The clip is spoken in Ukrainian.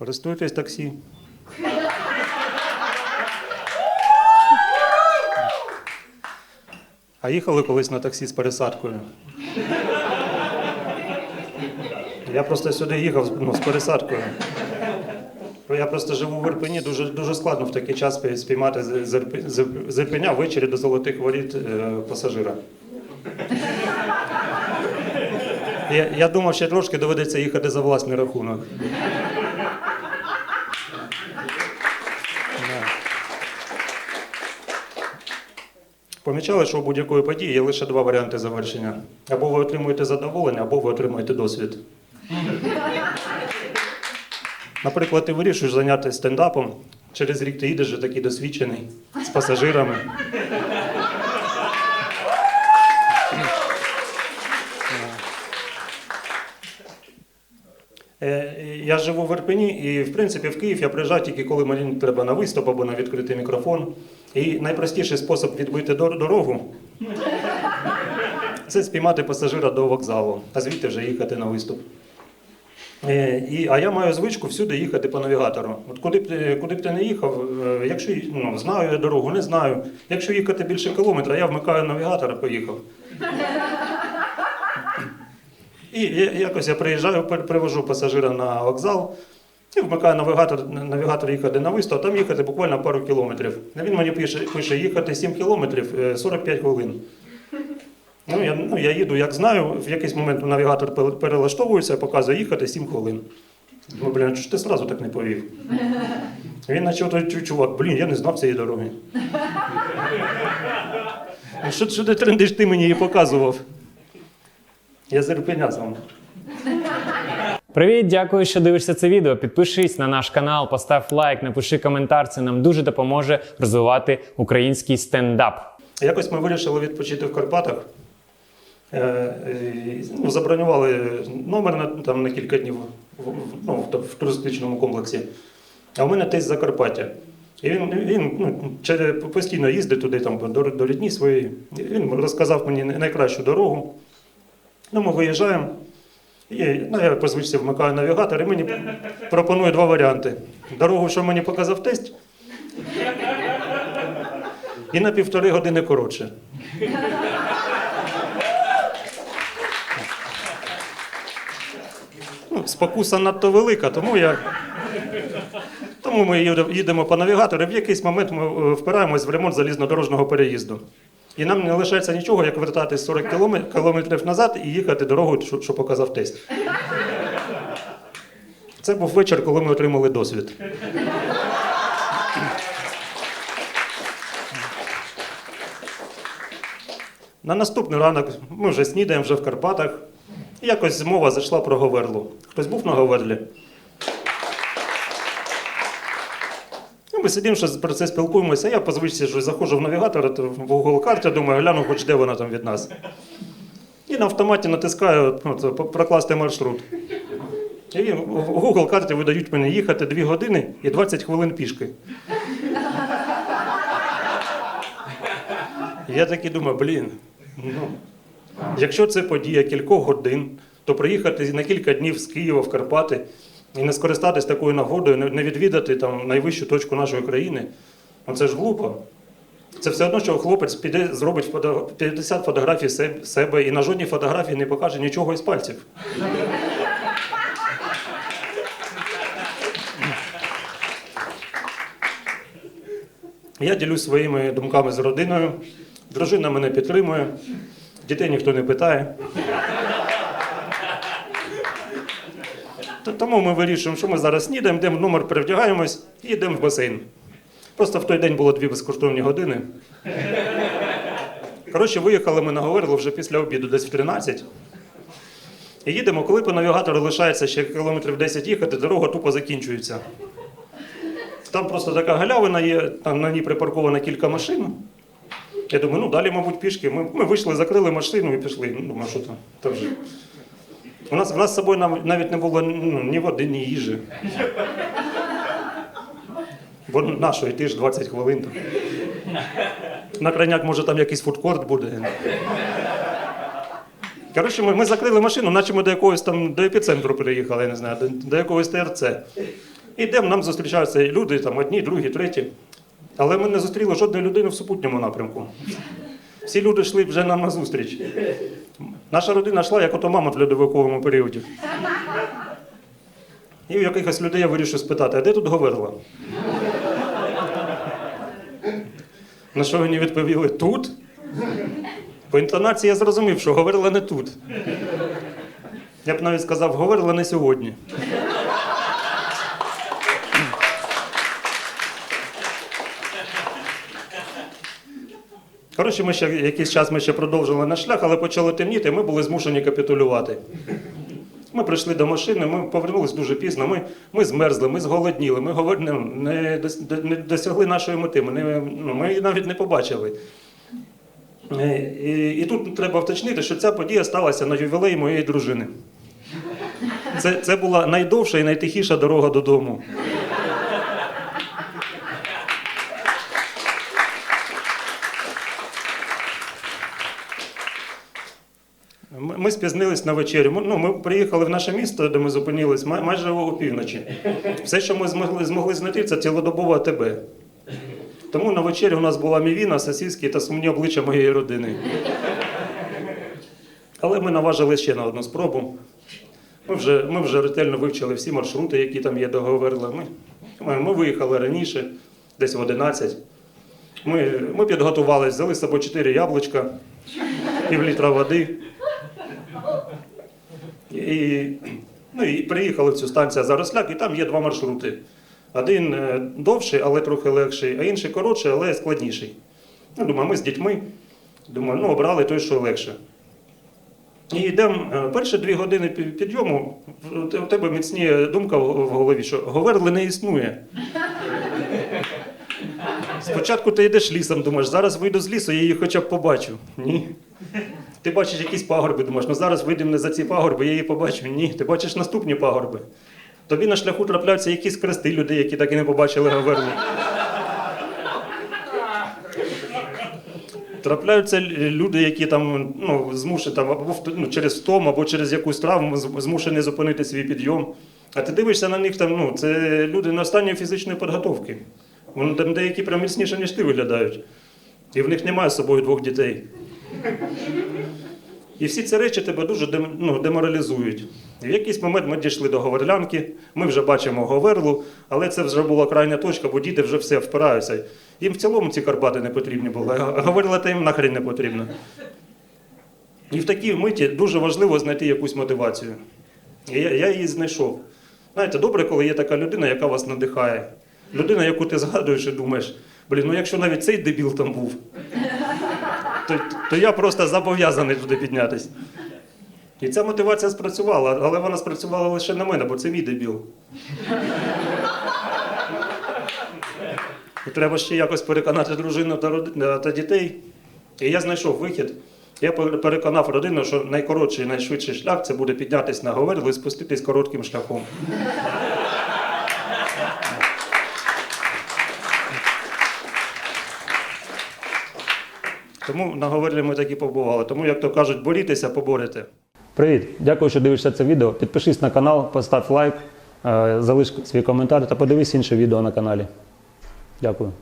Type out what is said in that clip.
Користуєтесь таксі? А їхали колись на таксі з пересадкою. Я просто сюди їхав ну, з пересадкою. Я просто живу в Ірпені, дуже, дуже складно в такий час спіймати з Ірпеня ввечері до золотих воріт е, пасажира. Я, я думав, ще трошки доведеться їхати за власний рахунок. Помічали, що у будь-якої події є лише два варіанти завершення. Або ви отримуєте задоволення, або ви отримуєте досвід. Наприклад, ти вирішуєш зайнятися стендапом. Через рік ти їдеш вже такий досвідчений з пасажирами. Е, Я живу в Ірпені, і в принципі в Київ я приїжджаю тільки коли мені треба на виступ або на відкритий мікрофон. І найпростіший спосіб відбити дорогу це спіймати пасажира до вокзалу, а звідти вже їхати на виступ. Е, І, а я маю звичку всюди їхати по навігатору. От куди б куди б ти не їхав, е, якщо ну, знаю я дорогу, не знаю. Якщо їхати більше кілометра, я вмикаю навігатор і поїхав. І якось я приїжджаю, привожу пасажира на вокзал і вмикаю навігатор, навігатор їхати на виступ, а там їхати буквально пару кілометрів. Він мені пише, пише їхати 7 кілометрів е, 45 хвилин. Ну я, ну, я їду, як знаю, в якийсь момент навігатор перелаштовується, показує їхати 7 хвилин. Ну, блін, чого ж ти одразу так не повів? Він наче той чувак, блін, я не знав цієї дороги. Ну, Що, що ти трендиш, ти мені її показував? Я з Ірпеня сам. Привіт, дякую, що дивишся це відео. Підпишись на наш канал, постав лайк, напиши коментар. Це нам дуже допоможе розвивати український стендап. Якось ми вирішили відпочити в Карпатах. Е, ну, забронювали номер на, там, на кілька днів в, в- ну, в, в туристичному комплексі. А в мене тесть Закарпаття. І він, він ну, постійно їздить туди там, до, до рідні своєї. Він розказав мені найкращу дорогу. Ну, ми виїжджаємо. І ну, я по звичці вмикаю навігатор, і мені пропонує два варіанти. Дорогу, що мені показав тесть, і на півтори години коротше. Ну, спокуса надто велика, тому я. Тому ми їдемо по навігатору, і в якийсь момент ми е, впираємось в ремонт залізнодорожнього переїзду. І нам не лишається нічого, як вертатись 40 кілометрів назад і їхати дорогою, що, що показав тесть. Це був вечір, коли ми отримали досвід. На наступний ранок ми вже снідаємо вже в Карпатах. І якось мова зайшла про Говерлу. Хтось був на Говерлі? Сидимо, щось про це спілкуємося. Я по звичці що заходжу в навігатор, в Google карті, думаю, гляну, хоч де вона там від нас. І на автоматі натискаю ну, прокласти маршрут. І в в Google карті видають мені їхати 2 години і 20 хвилин пішки. Я такий думаю, блін, ну, якщо це подія кількох годин, то приїхати на кілька днів з Києва в Карпати і не скористатись такою нагодою, не- відвідати там найвищу точку нашої країни, ну це ж глупо. Це все одно, що хлопець піде, зробить 50 фотографій себе і на жодній фотографії не покаже нічого із пальців. Я ділюсь своїми думками з родиною. Дружина мене підтримує, дітей ніхто не питає. Т- Тому ми вирішуємо, що ми зараз снідаємо, йдемо в номер, перевдягаємось і йдемо в басейн. Просто в той день було дві безкоштовні години. Коротше, виїхали ми на Говерло вже після обіду, десь в 13. І їдемо, коли по навігатору лишається ще кілометрів 10 їхати, дорога тупо закінчується. Там просто така галявина є, там на ній припарковано кілька машин. Я думаю, ну далі, мабуть, пішки. Ми, ми вийшли, закрили машину і пішли. Ну, думаю, що там, там вже. У нас, у нас з собою нав- навіть не було ну, ні води, ні їжі. Бо на що йти ж 20 хвилин. Там. На крайняк, може, там якийсь фудкорт буде. Коротше, ми, ми закрили машину, наче ми до якогось там до епіцентру приїхали, я не знаю, до, до якогось ТРЦ. Йдемо, нам зустрічаються люди, там одні, другі, треті. Але ми не зустріли жодної людини в супутньому напрямку. Всі люди йшли вже нам на зустріч. Наша родина йшла, як ото мама в льодовиковому періоді. І у якихось людей я вирішив спитати, а де тут Говерла? На що мені відповіли тут? По інтонації я зрозумів, що Говерла не тут. Я б навіть сказав, Говерла не сьогодні. Коротше, ми ще якийсь час ми ще продовжили наш шлях, але почало темніти, і ми були змушені капітулювати. Ми прийшли до машини, ми повернулись дуже пізно. Ми, ми змерзли, ми зголодніли, ми ну, не, не досягли нашої мети, ми, не, ну, ми її навіть не побачили. Е, І, і тут треба вточнити, що ця подія сталася на ювілеї моєї дружини. Це, це була найдовша і найтихіша дорога додому. Ми спізнились на вечерю. Ну, ми приїхали в наше місто, де ми зупинились, майже о півночі. Все, що ми змогли, змогли знайти, це цілодобова АТБ. Тому на вечері у нас була мівіна, сосиски та сумні обличчя моєї родини. Але ми наважили ще на одну спробу. Ми вже, ми вже ретельно вивчили всі маршрути, які там є до Говерла. Ми, ми, ми виїхали раніше, десь в 11. Ми, ми підготувалися, взяли з собою 4 яблучка, пів літра води. І, ну, і приїхали в цю станцію Заросляк, і там є два маршрути. Один е, довший, але трохи легший, а інший коротший, але складніший. Ну, думаю, ми з дітьми. Думаю, ну, обрали той, що легше. І йдемо е, перші дві години підйому, у тебе міцніє думка в в голові, що Говерли не існує. Спочатку ти йдеш лісом, думаєш, зараз вийду з лісу, я її хоча б побачу. Ні. Ти бачиш якісь пагорби, думаєш, ну зараз вийдемо не за ці пагорби, я її побачу. Ні. Ти бачиш наступні пагорби. Тобі на шляху трапляються якісь крести людей, які так і не побачили Говерлу. Трапляються люди, які там ну, змушені там, або ну, через втому, або через якусь травму змушені зупинити свій підйом. А ти дивишся на них там, ну, це люди на останньої фізичної підготовки. Вони там деякі прям міцніше, ніж ти виглядають. І в них немає з собою двох дітей. І всі ці речі тебе дуже ну, деморалізують. І в якийсь момент ми дійшли до Говерлянки, ми вже бачимо Говерлу, але це вже була крайня точка, бо діти вже все впираються. Їм в цілому ці Карпати не потрібні були, а Говерла та їм нахрен не потрібна. І в такій миті дуже важливо знайти якусь мотивацію. І я, я її знайшов. Знаєте, добре, коли є така людина, яка вас надихає. Людина, яку ти згадуєш і думаєш, блін, ну якщо навіть цей дебіл там був, то, то я просто зобов'язаний туди піднятися. І ця мотивація спрацювала, але вона спрацювала лише на мене, бо це мій дебіл. І треба ще якось переконати дружину та, роди- та дітей. І я знайшов вихід. Я переконав родину, що найкоротший і найшвидший шлях це буде піднятися на Говерлу і спуститись коротким шляхом. Тому на Говерлі ми так і побували. Тому, як то кажуть, борітеся, поборете. Привіт! Дякую, що дивишся це відео. Підпишись на канал, постав лайк, е, залиш свій коментар та подивись інше відео на каналі. Дякую.